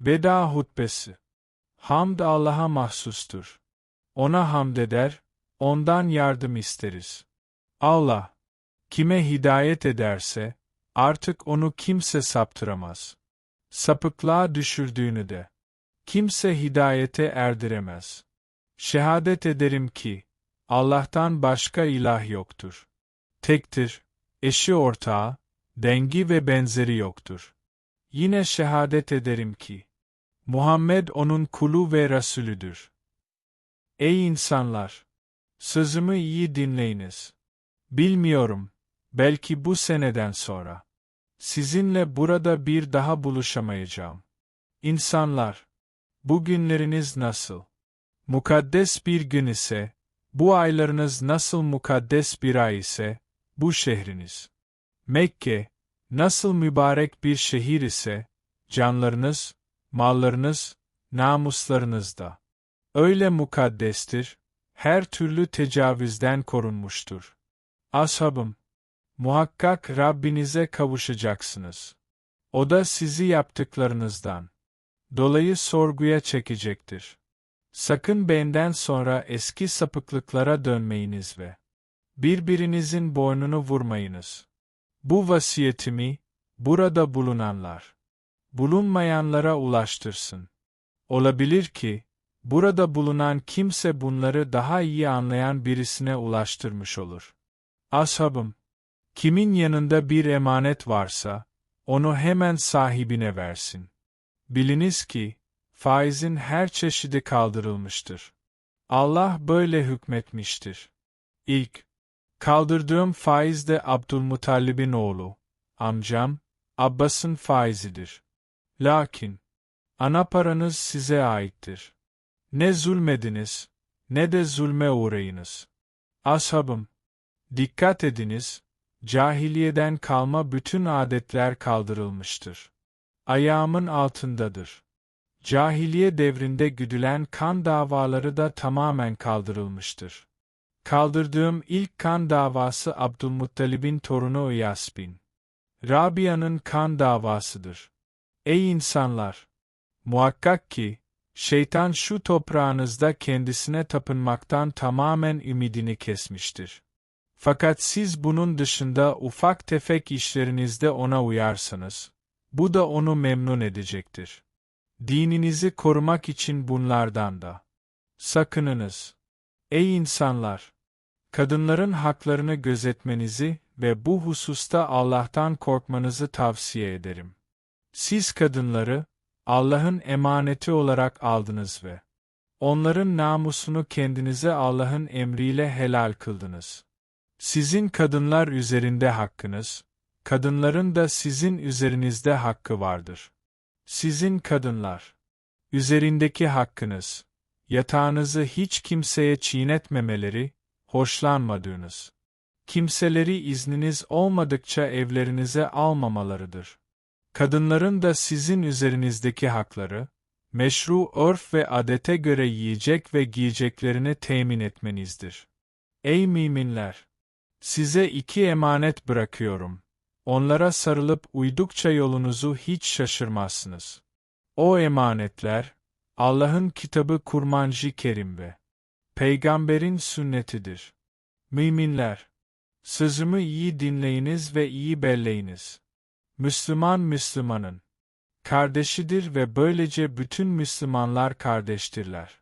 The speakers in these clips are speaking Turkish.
Veda hutbesi. Hamd Allah'a mahsustur. Ona hamd eder, ondan yardım isteriz. Allah, kime hidayet ederse, artık onu kimse saptıramaz. Sapıklığa düşürdüğünü de, kimse hidayete erdiremez. Şehadet ederim ki, Allah'tan başka ilah yoktur. Tektir, eşi ortağı, dengi ve benzeri yoktur. Yine şehadet ederim ki, Muhammed onun kulu ve Resulüdür. Ey insanlar! Sözümü iyi dinleyiniz. Bilmiyorum, belki bu seneden sonra. Sizinle burada bir daha buluşamayacağım. İnsanlar, bugünleriniz nasıl? Mukaddes bir gün ise, bu aylarınız nasıl mukaddes bir ay ise, bu şehriniz. Mekke, nasıl mübarek bir şehir ise, canlarınız, mallarınız, namuslarınız da. Öyle mukaddestir, her türlü tecavüzden korunmuştur. Ashabım, muhakkak Rabbinize kavuşacaksınız. O da sizi yaptıklarınızdan dolayı sorguya çekecektir. Sakın benden sonra eski sapıklıklara dönmeyiniz ve birbirinizin boynunu vurmayınız. Bu vasiyetimi, burada bulunanlar, bulunmayanlara ulaştırsın. Olabilir ki, burada bulunan kimse bunları daha iyi anlayan birisine ulaştırmış olur. Ashabım, kimin yanında bir emanet varsa, onu hemen sahibine versin. Biliniz ki, faizin her çeşidi kaldırılmıştır. Allah böyle hükmetmiştir. İlk, kaldırdığım faiz de Abdülmutallib'in oğlu, amcam, Abbas'ın faizidir. Lakin, ana paranız size aittir. Ne zulmediniz, ne de zulme uğrayınız. Ashabım, dikkat ediniz, cahiliyeden kalma bütün adetler kaldırılmıştır. Ayağımın altındadır. Cahiliye devrinde güdülen kan davaları da tamamen kaldırılmıştır. Kaldırdığım ilk kan davası Abdülmuttalib'in torunu İyas bin. Rabia'nın kan davasıdır. Ey insanlar! Muhakkak ki, şeytan şu toprağınızda kendisine tapınmaktan tamamen ümidini kesmiştir. Fakat siz bunun dışında ufak tefek işlerinizde ona uyarsanız, bu da onu memnun edecektir. Dininizi korumak için bunlardan da sakınınız. Ey insanlar! Kadınların haklarını gözetmenizi ve bu hususta Allah'tan korkmanızı tavsiye ederim. Siz kadınları, Allah'ın emaneti olarak aldınız ve onların namusunu kendinize Allah'ın emriyle helal kıldınız. Sizin kadınlar üzerinde hakkınız, kadınların da sizin üzerinizde hakkı vardır. Sizin kadınlar, üzerindeki hakkınız, yatağınızı hiç kimseye çiğnetmemeleri, hoşlanmadığınız, kimseleri izniniz olmadıkça evlerinize almamalarıdır. Kadınların da sizin üzerinizdeki hakları, meşru örf ve adete göre yiyecek ve giyeceklerini temin etmenizdir. Ey müminler! Size iki emanet bırakıyorum. Onlara sarılıp uydukça yolunuzu hiç şaşırmazsınız. O emanetler, Allah'ın kitabı Kurmancı Kerim ve Peygamberin sünnetidir. Müminler, sözümü iyi dinleyiniz ve iyi belleyiniz. Müslüman Müslümanın kardeşidir ve böylece bütün Müslümanlar kardeştirler.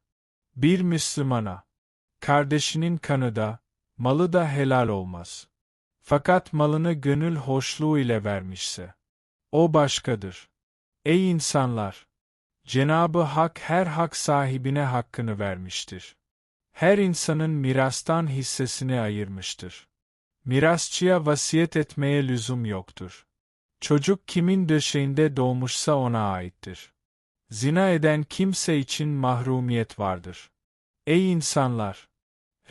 Bir Müslümana, kardeşinin kanı da, malı da helal olmaz. Fakat malını gönül hoşluğu ile vermişse, o başkadır. Ey insanlar! Cenabı Hak her hak sahibine hakkını vermiştir. Her insanın mirastan hissesini ayırmıştır. Mirasçıya vasiyet etmeye lüzum yoktur. Çocuk kimin döşeğinde doğmuşsa ona aittir. Zina eden kimse için mahrumiyet vardır. Ey insanlar!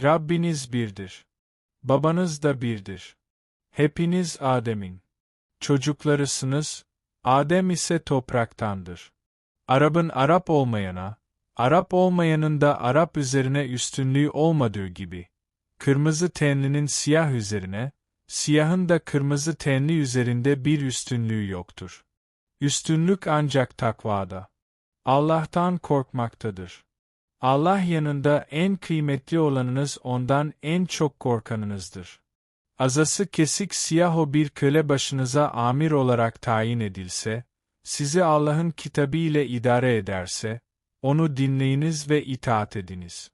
Rabbiniz birdir. Babanız da birdir. Hepiniz Adem'in çocuklarısınız, Adem ise topraktandır. Arap'ın Arap olmayana, Arap olmayanın da Arap üzerine üstünlüğü olmadığı gibi, kırmızı tenlinin siyah üzerine, siyahın da kırmızı tenli üzerinde bir üstünlüğü yoktur. Üstünlük ancak takvada. Allah'tan korkmaktadır. Allah yanında en kıymetli olanınız ondan en çok korkanınızdır. Azası kesik siyaho bir köle başınıza amir olarak tayin edilse, sizi Allah'ın kitabı ile idare ederse, onu dinleyiniz ve itaat ediniz.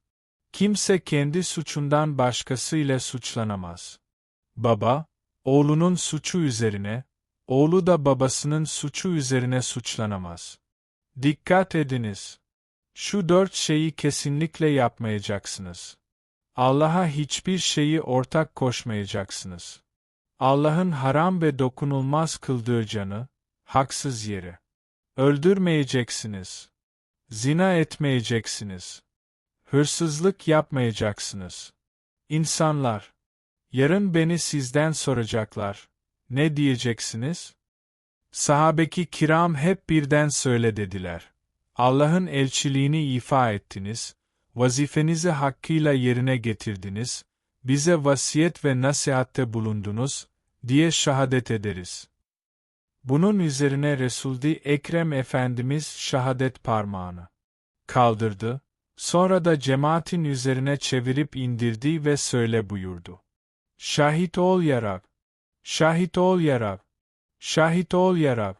Kimse kendi suçundan başkasıyla suçlanamaz. Baba, oğlunun suçu üzerine, oğlu da babasının suçu üzerine suçlanamaz. Dikkat ediniz. Şu dört şeyi kesinlikle yapmayacaksınız. Allah'a hiçbir şeyi ortak koşmayacaksınız. Allah'ın haram ve dokunulmaz kıldığı canı, haksız yere. Öldürmeyeceksiniz. Zina etmeyeceksiniz. Hırsızlık yapmayacaksınız. İnsanlar, yarın beni sizden soracaklar. Ne diyeceksiniz? Sahabeki kiram hep birden söyle dediler. Allah'ın elçiliğini ifa ettiniz, vazifenizi hakkıyla yerine getirdiniz, bize vasiyet ve nasihatte bulundunuz, diye şahadet ederiz. Bunun üzerine Resuldi Ekrem Efendimiz şahadet parmağını kaldırdı, sonra da cemaatin üzerine çevirip indirdi ve söyle buyurdu. Şahit ol ya Rab! Şahit ol ya Rab! Şahit ol ya Rab!